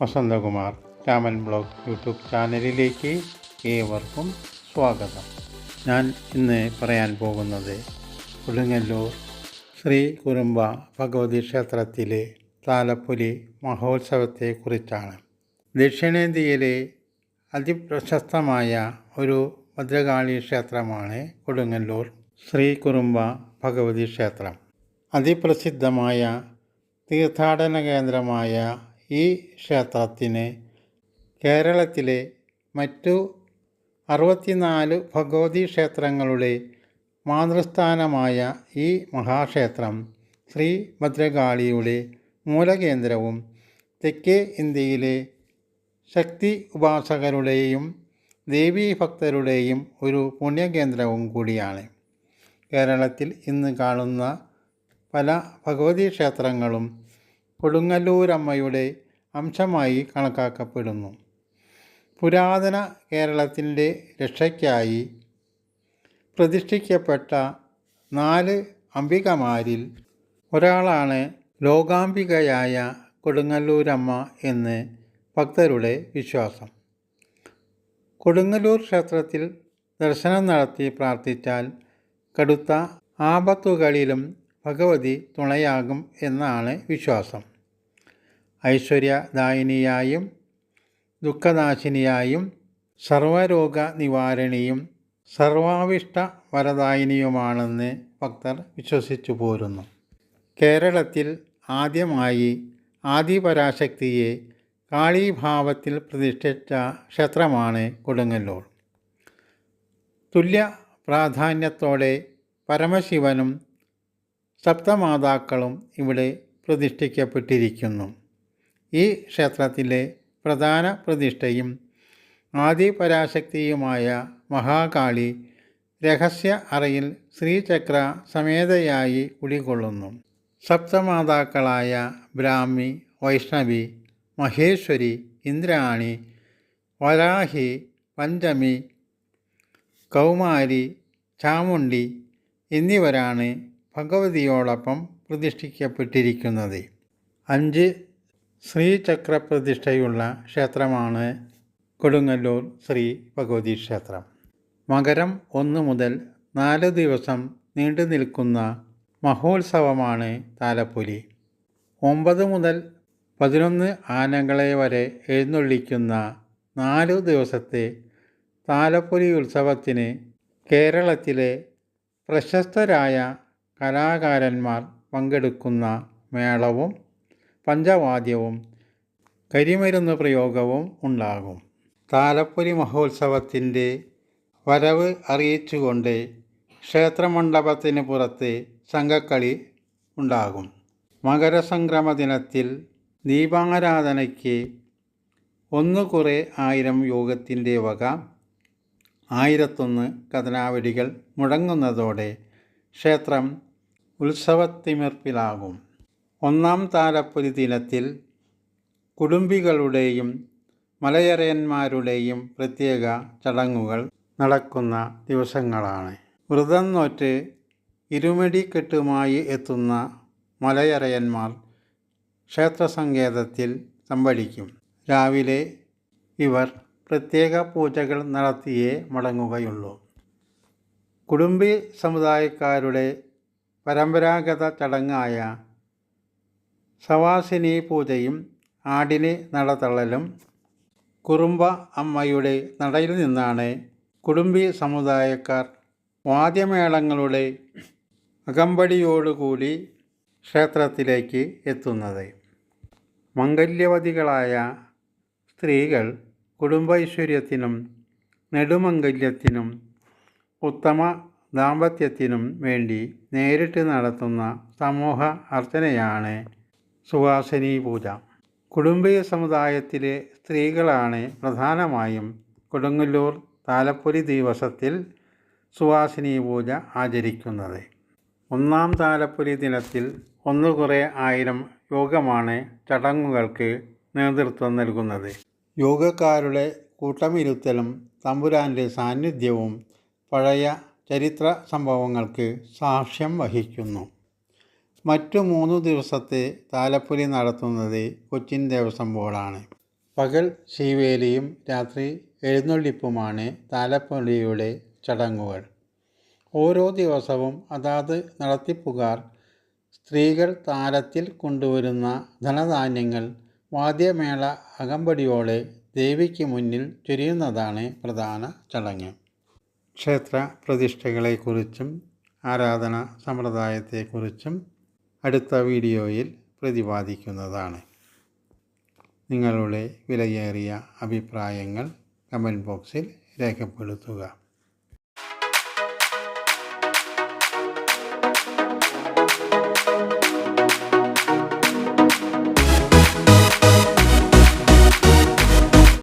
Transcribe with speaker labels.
Speaker 1: Vasanthakumar Raman blog YouTube ചാനലിലേക്ക് ഏവർക്കും സ്വാഗതം. ഞാൻ ഇന്ന് പറയാൻ പോകുന്നത് കൊടുങ്ങല്ലൂർ ശ്രീ കുറുമ്പ ഭഗവതി ക്ഷേത്രത്തിലെ താലപ്പൊലി മഹോത്സവത്തെക്കുറിച്ചാണ്. ദക്ഷിണേന്ത്യയിലെ അതിപ്രശസ്തമായ ഒരു ഭദ്രകാളി ക്ഷേത്രമാണ് കൊടുങ്ങല്ലൂർ ശ്രീ കുറുമ്പ ഭഗവതി ക്ഷേത്രം. അതിപ്രസിദ്ധമായ തീർത്ഥാടന കേന്ദ്രമായ ഈ ക്ഷേത്രത്തിന് കേരളത്തിലെ മറ്റു അറുപത്തിനാല് ഭഗവതി ക്ഷേത്രങ്ങളുടെ മാതൃസ്ഥാനമായ ഈ മഹാക്ഷേത്രം ശ്രീ ഭദ്രകാളിയുടെ മൂലകേന്ദ്രവും തെക്കേ ഇന്ത്യയിലെ ശക്തി ഉപാസകരുടെയും ദേവീഭക്തരുടെയും ഒരു പുണ്യകേന്ദ്രവും കൂടിയാണ്. കേരളത്തിൽ ഇന്ന് കാണുന്ന പല ഭഗവതി ക്ഷേത്രങ്ങളും കൊടുങ്ങല്ലൂരമ്മയുടെ അംശമായി കണക്കാക്കപ്പെടുന്നു. പുരാതന കേരളത്തിന്റെ രക്ഷയ്ക്കായി പ്രതിഷ്ഠിക്കപ്പെട്ട നാല് അംബികമാരിൽ ഒരാളാണ് ലോകാംബികയായ കൊടുങ്ങല്ലൂരമ്മ എന്ന് ഭക്തരുടെ വിശ്വാസം. കൊടുങ്ങല്ലൂർ ക്ഷേത്രത്തിൽ ദർശനം നടത്തി പ്രാർത്ഥിച്ചാൽ കടുത്ത ആപത്തുകളിലും ഭഗവതി തുണയാകും എന്നാണ് വിശ്വാസം. ഐശ്വര്യദായിനിയായും ദുഃഖനാശിനിയായും സർവരോഗ നിവാരണിയും സർവാവിഷ്ട വരദായിനിയുമാണെന്ന് ഭക്തർ വിശ്വസിച്ചു പോരുന്നു. കേരളത്തിൽ ആദ്യമായി ആദിപരാശക്തിയെ കാളീഭാവത്തിൽ പ്രതിഷ്ഠിച്ച ക്ഷേത്രമാണ് കൊടുങ്ങല്ലൂർ. തുല്യ പ്രാധാന്യത്തോടെ പരമശിവനും സപ്തമാതാക്കളും ഇവിടെ പ്രതിഷ്ഠിക്കപ്പെട്ടിരിക്കുന്നു. ഈ ക്ഷേത്രത്തിലെ പ്രധാന പ്രതിഷ്ഠയും ആദിപരാശക്തിയുമായ മഹാകാളി രഹസ്യ അറയിൽ ശ്രീചക്ര സമേതയായി കുടികൊള്ളുന്നു. സപ്തമാതാക്കളായ ബ്രാഹ്മി വൈഷ്ണവി മഹേശ്വരി ഇന്ദ്രാണി വരാഹി പഞ്ചമി കൗമാരി ചാമുണ്ടി എന്നിവരാണ് ഭഗവതിയോടൊപ്പം പ്രതിഷ്ഠിക്കപ്പെട്ടിരിക്കുന്നത്. അഞ്ച് ശ്രീചക്ര പ്രതിഷ്ഠയുള്ള ക്ഷേത്രമാണ് കൊടുങ്ങല്ലൂർ ശ്രീ ഭഗവതി ക്ഷേത്രം. മകരം ഒന്ന് മുതൽ നാല് ദിവസം നീണ്ടു നിൽക്കുന്ന മഹോത്സവമാണ് താലപ്പൊലി. ഒമ്പത് മുതൽ പതിനൊന്ന് ആനകളെ വരെ എഴുന്നള്ളിക്കുന്ന നാല് ദിവസത്തെ താലപ്പൊലി ഉത്സവത്തിന് കേരളത്തിലെ പ്രശസ്തരായ കലാകാരന്മാർ പങ്കെടുക്കുന്ന മേളവും പഞ്ചവാദ്യവും കരിമരുന്ന് പ്രയോഗവും ഉണ്ടാകും. താലപ്പൊലി മഹോത്സവത്തിന്റെ വരവ് അറിയിച്ചുകൊണ്ട് ക്ഷേത്രമണ്ഡപത്തിന് പുറത്ത് സംഘക്കളി ഉണ്ടാകും. മകരസംക്രമ ദിനത്തിൽ ദീപാരാധനയ്ക്ക് ഒന്ന് കുറെ ആയിരം യോഗത്തിന്റെ വക ആയിരത്തൊന്ന് കഥനാവടികൾ മുടങ്ങുന്നതോടെ ക്ഷേത്രം ഉത്സവത്തിമിർപ്പിലാകും. ഒന്നാം താലപ്പൊലി ദിനത്തിൽ കുടുംബികളുടെയും മലയറയന്മാരുടെയും പ്രത്യേക ചടങ്ങുകൾ നടക്കുന്ന ദിവസങ്ങളാണ്. വ്രതം നോറ്റ് ഇരുമടിക്കെട്ടുമായി എത്തുന്ന മലയറയന്മാർ ക്ഷേത്രസങ്കേതത്തിൽ സംഭടിക്കും രാവിലെ ഇവർ പ്രത്യേക പൂജകൾ നടത്തിയേ മടങ്ങുകയുള്ളൂ. കുടുംബി സമുദായക്കാരുടെ പരമ്പരാഗത ചടങ്ങായ സവാസിനി പൂജയും ആടിനെ നടതള്ളലും കുറുമ്പ അമ്മയുടെ നടയിൽ നിന്നാണ് കുടുംബി സമുദായക്കാർ വാദ്യമേളങ്ങളുടെ അകമ്പടിയോടുകൂടി ക്ഷേത്രത്തിലേക്ക് എത്തുന്നത്. മംഗല്യവതികളായ സ്ത്രീകൾ കുടുംബൈശ്വര്യത്തിനും നെടുമംഗല്യത്തിനും ഉത്തമ ദാമ്പത്യത്തിനും വേണ്ടി നേരിട്ട് നടത്തുന്ന സമൂഹ അർച്ചനയാണ് സുവാസിനി പൂജ. കുടുംബീയ സമുദായത്തിലെ സ്ത്രീകളാണ് പ്രധാനമായും കൊടുങ്ങല്ലൂർ താലപ്പൊലി ദിവസത്തിൽ സുവാസിനി പൂജ ആചരിക്കുന്നത്. ഒന്നാം താലപ്പൊലി ദിനത്തിൽ ഒന്ന് കുറേ ആയിരം യോഗമാണ് ചടങ്ങുകൾക്ക് നേതൃത്വം നൽകുന്നത്. യോഗക്കാരുടെ കൂട്ടമിരുത്തലും തമ്പുരാന്റെ സാന്നിധ്യവും പഴയ ചരിത്ര സംഭവങ്ങൾക്ക് സാക്ഷ്യം വഹിക്കുന്നു. മറ്റു മൂന്ന് ദിവസത്തെ താലപ്പൊലി നടത്തുന്നത് കൊച്ചിൻ ദേവസ്വം ബോർഡാണ്. പകൽ ശീവേലിയും രാത്രി എഴുന്നള്ളിപ്പുമാണ് താലപ്പൊലിയുടെ ചടങ്ങുകൾ. ഓരോ ദിവസവും അതാത് നടത്തിപ്പുകാർ സ്ത്രീകൾ താലത്തിൽ കൊണ്ടുവരുന്ന ധനധാന്യങ്ങൾ വാദ്യമേള അകമ്പടിയോടെ ദേവിക്ക് മുന്നിൽ ചൊരിയുന്നതാണ് പ്രധാന ചടങ്ങ്. ക്ഷേത്ര പ്രതിഷ്ഠകളെക്കുറിച്ചും ആരാധന സമ്പ്രദായത്തെക്കുറിച്ചും അടുത്ത വീഡിയോയിൽ പ്രതിപാദിക്കുന്നതാണ്. നിങ്ങളുടെ വിലയേറിയ അഭിപ്രായങ്ങൾ കമന്റ് ബോക്സിൽ രേഖപ്പെടുത്തുക.